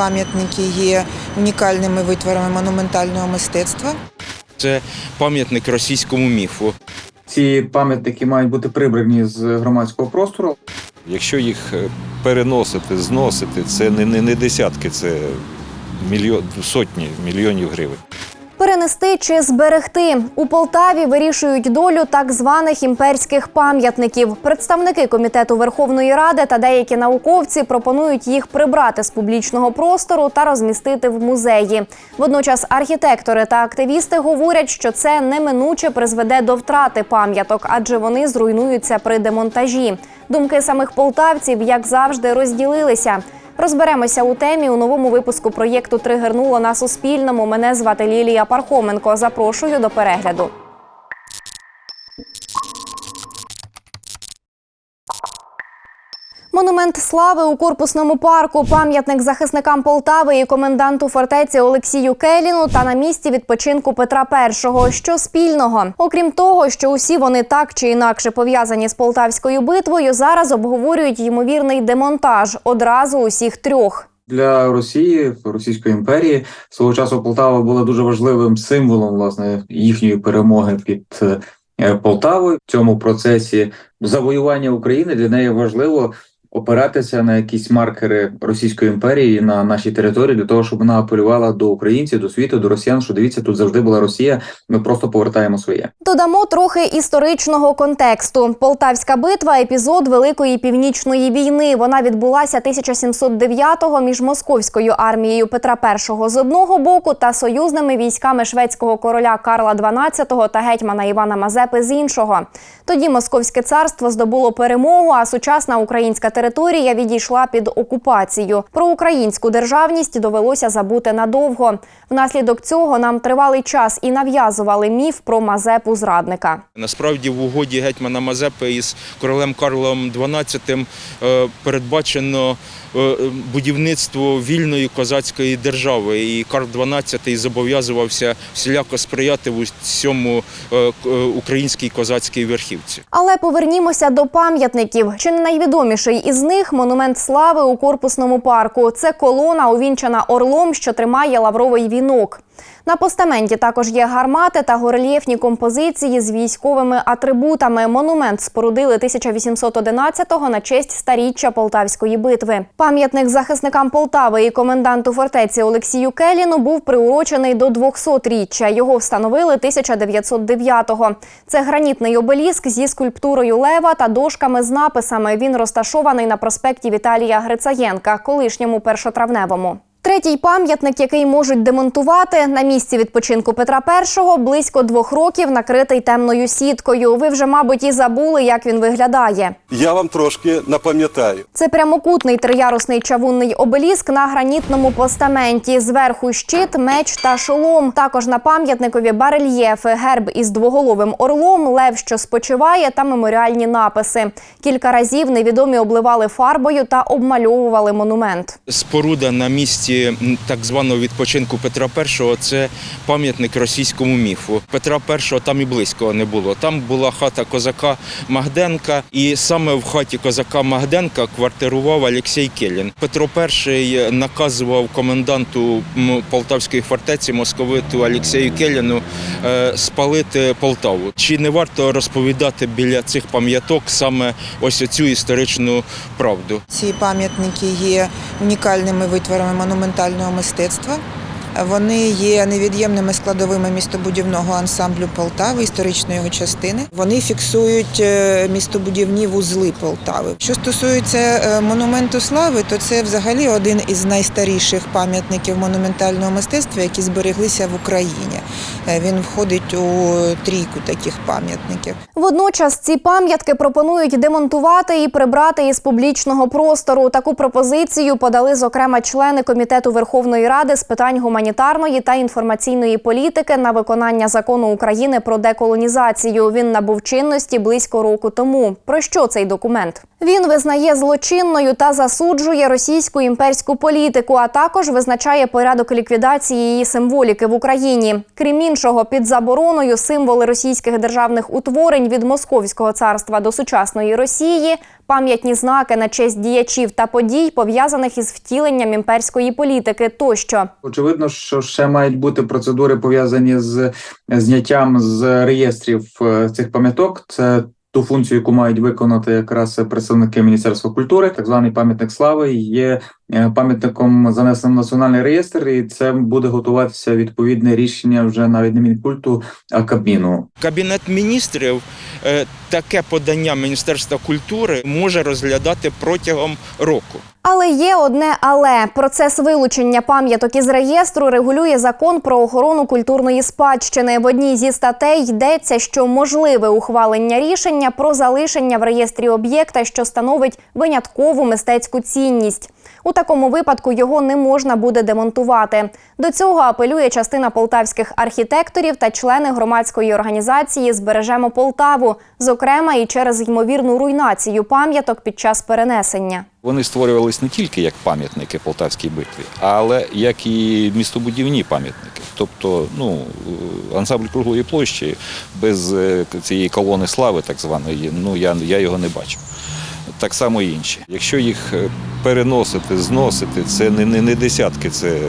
пам'ятники є унікальними витворами монументального мистецтва. Це пам'ятник російському міфу. Ці пам'ятники мають бути прибрані з громадського простору. Якщо їх е, переносити, зносити, це не, не, не десятки, це мільйон, сотні мільйонів гривень. Перенести чи зберегти у Полтаві вирішують долю так званих імперських пам'ятників. Представники комітету Верховної Ради та деякі науковці пропонують їх прибрати з публічного простору та розмістити в музеї. Водночас архітектори та активісти говорять, що це неминуче призведе до втрати пам'яток, адже вони зруйнуються при демонтажі. Думки самих полтавців, як завжди, розділилися. Розберемося у темі у новому випуску проєкту Тригернуло на Суспільному. Мене звати Лілія Пархоменко. Запрошую до перегляду. Монумент слави у корпусному парку, пам'ятник захисникам Полтави і коменданту фортеці Олексію Келіну та на місці відпочинку Петра І. Що спільного? Окрім того, що усі вони так чи інакше пов'язані з полтавською битвою, зараз обговорюють ймовірний демонтаж одразу усіх трьох. Для Росії, Російської імперії, свого часу Полтава була дуже важливим символом власне їхньої перемоги під е, Полтавою. В цьому процесі завоювання України для неї важливо опиратися на якісь маркери Російської імперії на нашій території для того, щоб вона апелювала до українців, до світу, до росіян. Що дивіться, тут завжди була Росія. Ми просто повертаємо своє. Додамо трохи історичного контексту. Полтавська битва епізод Великої північної війни. Вона відбулася 1709-го між московською армією Петра І з одного боку та союзними військами шведського короля Карла XII та гетьмана Івана Мазепи з іншого. Тоді Московське царство здобуло перемогу, а сучасна українська територія відійшла під окупацію. Про українську державність довелося забути надовго. Внаслідок цього нам тривалий час і нав'язували міф про Мазепу зрадника. Насправді в угоді гетьмана Мазепи із королем Карлом XII е, передбачено е, будівництво вільної козацької держави. І Карл XII зобов'язувався всіляко сприяти в усьому к- е, українській козацькій верхівці. Але повернімося до пам'ятників. Чи не найвідоміший із них монумент слави у корпусному парку. Це колона, увінчана орлом, що тримає лавровий вінок. На постаменті також є гармати та горельєфні композиції з військовими атрибутами. Монумент спорудили 1811-го на честь старіччя Полтавської битви. Пам'ятник захисникам Полтави і коменданту фортеці Олексію Келіну був приурочений до 200-річчя. Його встановили 1909-го. Це гранітний обеліск зі скульптурою лева та дошками з написами. Він розташований на проспекті Віталія Грицаєнка, колишньому першотравневому. Третій пам'ятник, який можуть демонтувати на місці відпочинку Петра І, близько двох років накритий темною сіткою. Ви вже, мабуть, і забули, як він виглядає. Я вам трошки напам'ятаю. Це прямокутний триярусний чавунний обеліск на гранітному постаменті. Зверху щит, меч та шолом. Також на пам'ятникові барельєфи, герб із двоголовим орлом, лев, що спочиває, та меморіальні написи. Кілька разів невідомі обливали фарбою та обмальовували монумент. Споруда на місці м, так званого відпочинку Петра І це пам'ятник російському міфу. Петра І там і близько не було. Там була хата козака Магденка, і саме в хаті козака Магденка квартирував Олексій Келін. Петро І наказував коменданту Полтавської фортеці московиту Олексію Келіну е, спалити Полтаву. Чи не варто розповідати біля цих пам'яток саме ось цю історичну правду? Ці пам'ятники є унікальними витворами монументального мистецтва. Вони є невід'ємними складовими містобудівного ансамблю Полтави, історичної його частини. Вони фіксують е, містобудівні вузли Полтави. Що стосується е, монументу слави, то це взагалі один із найстаріших пам'ятників монументального мистецтва, які збереглися в Україні. Е, Він входить у трійку таких пам'ятників. Водночас ці пам'ятки пропонують демонтувати і прибрати із публічного простору. Таку пропозицію подали зокрема члени комітету Верховної Ради з питань гуманітарної та інформаційної політики на виконання закону України про деколонізацію. Він набув чинності близько року тому. Про що цей документ? Він визнає злочинною та засуджує російську імперську політику, а також визначає порядок ліквідації її символіки в Україні. Крім іншого, під забороною символи російських державних утворень від Московського царства до сучасної Росії, пам'ятні знаки на честь діячів та подій, пов'язаних із втіленням імперської політики тощо. Очевидно, що ще мають бути процедури пов'язані з зняттям з реєстрів е, цих пам'яток. Це ту функцію, яку мають виконати якраз представники Міністерства культури, так званий пам'ятник слави, є е, пам'ятником занесеним в національний реєстр, і це буде готуватися відповідне рішення вже навіть не Мінкульту, а Кабміну. Кабінет міністрів е, таке подання Міністерства культури може розглядати протягом року. Але є одне але процес вилучення пам'яток із реєстру регулює закон про охорону культурної спадщини. В одній зі статей йдеться, що можливе ухвалення рішення про залишення в реєстрі об'єкта, що становить виняткову мистецьку цінність. У такому випадку його не можна буде демонтувати. До цього апелює частина полтавських архітекторів та члени громадської організації Збережемо Полтаву, зокрема і через ймовірну руйнацію пам'яток під час перенесення. Вони створювались не тільки як пам'ятники Полтавській битві, але як і містобудівні пам'ятники. Тобто, ну, е, ансамбль круглої площі без е, цієї колони слави, так званої, ну я, я його не бачу. Так само і інші. Якщо їх е, переносити, зносити, це не, не, не десятки, це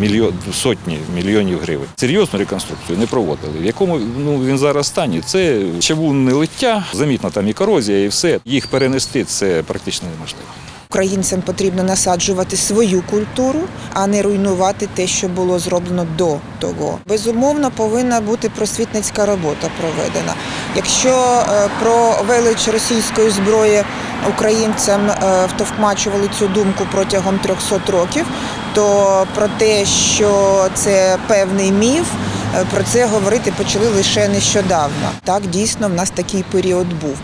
мільйон, сотні мільйонів гривень. Серйозну реконструкцію не проводили. В якому ну, він зараз стані? Це чавунне лиття, замітна там і корозія, і все. Їх перенести це практично неможливо. Українцям потрібно насаджувати свою культуру, а не руйнувати те, що було зроблено до того. Безумовно, повинна бути просвітницька робота проведена. Якщо е, про велич російської зброї українцям е, втовкмачували цю думку протягом 300 років, то про те, що це певний міф. е, Про це говорити почали лише нещодавно. Так, дійсно, в нас такий період був.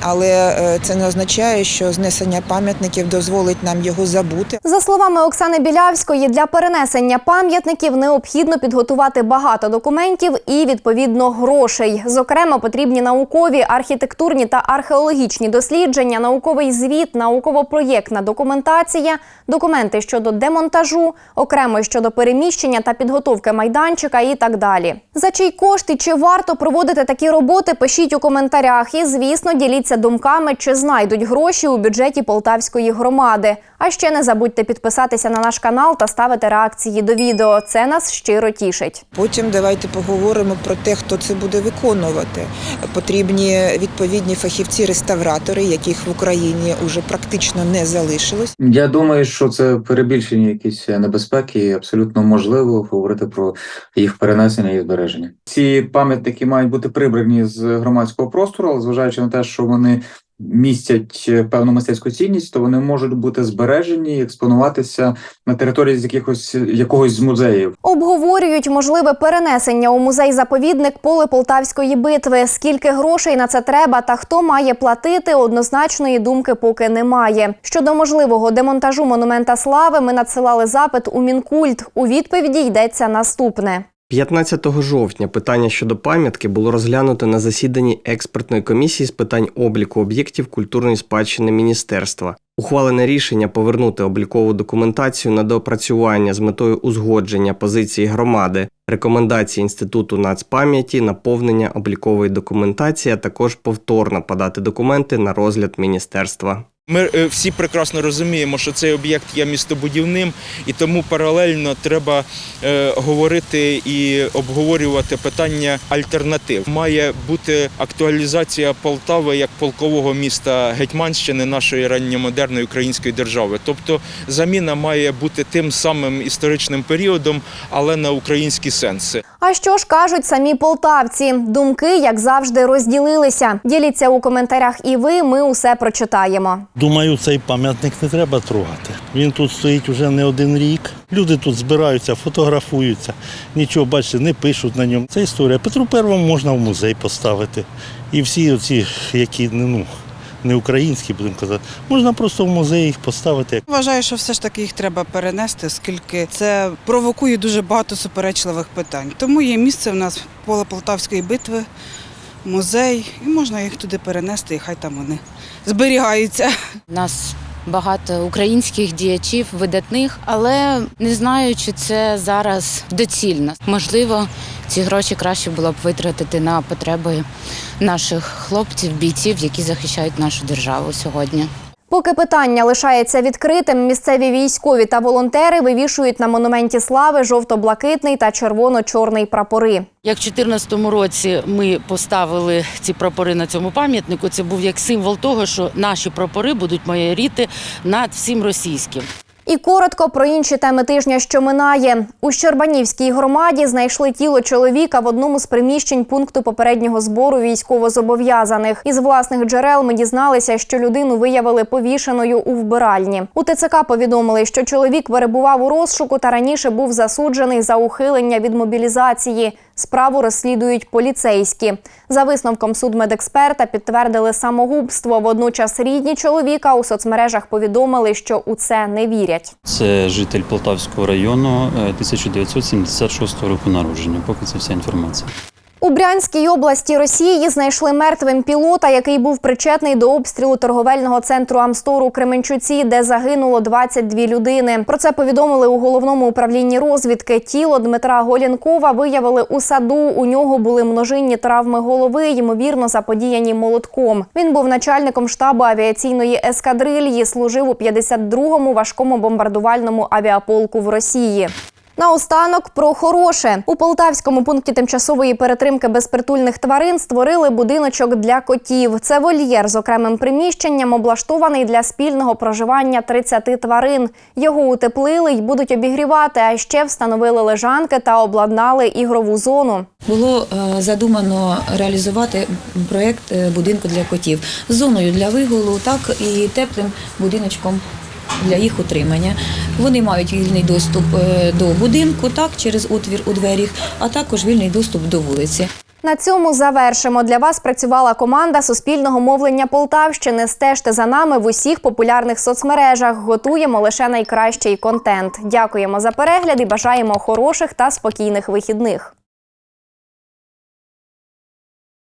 Але е, це не означає, що знесення пам'ятників дозволить нам його забути. За словами Оксани Білявської, для перенесення пам'ятників необхідно підготувати багато документів і відповідно грошей. Зокрема, потрібні наукові, архітектурні та археологічні дослідження, науковий звіт, науково-проєктна документація, документи щодо демонтажу, окремо щодо переміщення та підготовки майданчика і так далі. За чий кошт і чи варто проводити такі роботи? Пишіть у коментарях. І звісно, діліться думками, чи знайдуть гроші у бюджеті Полтавської громади. А ще не забудьте підписатися на наш канал та ставити реакції до відео. Це нас щиро тішить. Потім давайте поговоримо про те, хто це буде виконувати. Потрібні відповідні фахівці-реставратори, яких в Україні вже практично не залишилось. Я думаю, що це перебільшені якісь небезпеки, і абсолютно можливо говорити про їх перенесення і збереження. Ці пам'ятники мають бути прибрані з громадського простору, але зважаючи на те, що вони містять певну мистецьку цінність, то вони можуть бути збережені і експонуватися на території з якихось якогось з музеїв. Обговорюють можливе перенесення у музей заповідник поле Полтавської битви. Скільки грошей на це треба та хто має платити, однозначної думки поки немає. Щодо можливого демонтажу монумента слави, ми надсилали запит у Мінкульт. У відповіді йдеться наступне. 15 жовтня питання щодо пам'ятки було розглянуто на засіданні експертної комісії з питань обліку об'єктів культурної спадщини міністерства. Ухвалене рішення повернути облікову документацію на доопрацювання з метою узгодження позиції громади, рекомендації інституту нацпам'яті, наповнення облікової документації, а також повторно подати документи на розгляд міністерства. Ми е, всі прекрасно розуміємо, що цей об'єкт є містобудівним, і тому паралельно треба е, говорити і обговорювати питання альтернатив. Має бути актуалізація Полтави як полкового міста Гетьманщини нашої ранньомодерної української держави. Тобто заміна має бути тим самим історичним періодом, але на українські сенси. А що ж кажуть самі полтавці? Думки, як завжди, розділилися. Діліться у коментарях і ви. Ми усе прочитаємо. Думаю, цей пам'ятник не треба трогати. Він тут стоїть вже не один рік. Люди тут збираються, фотографуються, нічого, бачите, не пишуть на ньому. Це історія. Петру Первому можна в музей поставити. І всі оці, які ну, не українські, будемо казати, можна просто в музей їх поставити. Вважаю, що все ж таки їх треба перенести, оскільки це провокує дуже багато суперечливих питань. Тому є місце в нас поле Полтавської битви музей, і можна їх туди перенести, і хай там вони зберігаються. У нас багато українських діячів, видатних, але не знаю, чи це зараз доцільно. Можливо, ці гроші краще було б витратити на потреби наших хлопців, бійців, які захищають нашу державу сьогодні. Поки питання лишається відкритим, місцеві військові та волонтери вивішують на монументі слави жовто-блакитний та червоно-чорний прапори. Як в 2014 році ми поставили ці прапори на цьому пам'ятнику, це був як символ того, що наші прапори будуть майоріти над всім російським. І коротко про інші теми тижня, що минає. У Щербанівській громаді знайшли тіло чоловіка в одному з приміщень пункту попереднього збору військовозобов'язаних. Із власних джерел ми дізналися, що людину виявили повішеною у вбиральні. У ТЦК повідомили, що чоловік перебував у розшуку та раніше був засуджений за ухилення від мобілізації. Справу розслідують поліцейські. За висновком судмедексперта підтвердили самогубство. Водночас рідні чоловіка у соцмережах повідомили, що у це не вірять. Це житель Полтавського району е, 1976 року народження. Поки це вся інформація. У Брянській області Росії знайшли мертвим пілота, який був причетний до обстрілу торговельного центру Амстор у Кременчуці, де загинуло 22 людини. Про це повідомили у головному управлінні розвідки. Тіло Дмитра Голінкова виявили у саду. У нього були множинні травми голови, ймовірно, заподіяні молотком. Він був начальником штабу авіаційної ескадрильї, служив у 52-му важкому бомбардувальному авіаполку в Росії. Наостанок про хороше у полтавському пункті тимчасової перетримки безпритульних тварин створили будиночок для котів. Це вольєр з окремим приміщенням, облаштований для спільного проживання 30 тварин. Його утеплили й будуть обігрівати. А ще встановили лежанки та обладнали ігрову зону. Було е, задумано реалізувати проєкт е, будинку для котів з зоною для вигулу, так і теплим будиночком для їх утримання. Вони мають вільний доступ е, до будинку, так через отвір у дверях, а також вільний доступ до вулиці. На цьому завершимо. Для вас працювала команда Суспільного мовлення Полтавщини. Стежте за нами в усіх популярних соцмережах. Готуємо лише найкращий контент. Дякуємо за перегляд і бажаємо хороших та спокійних вихідних.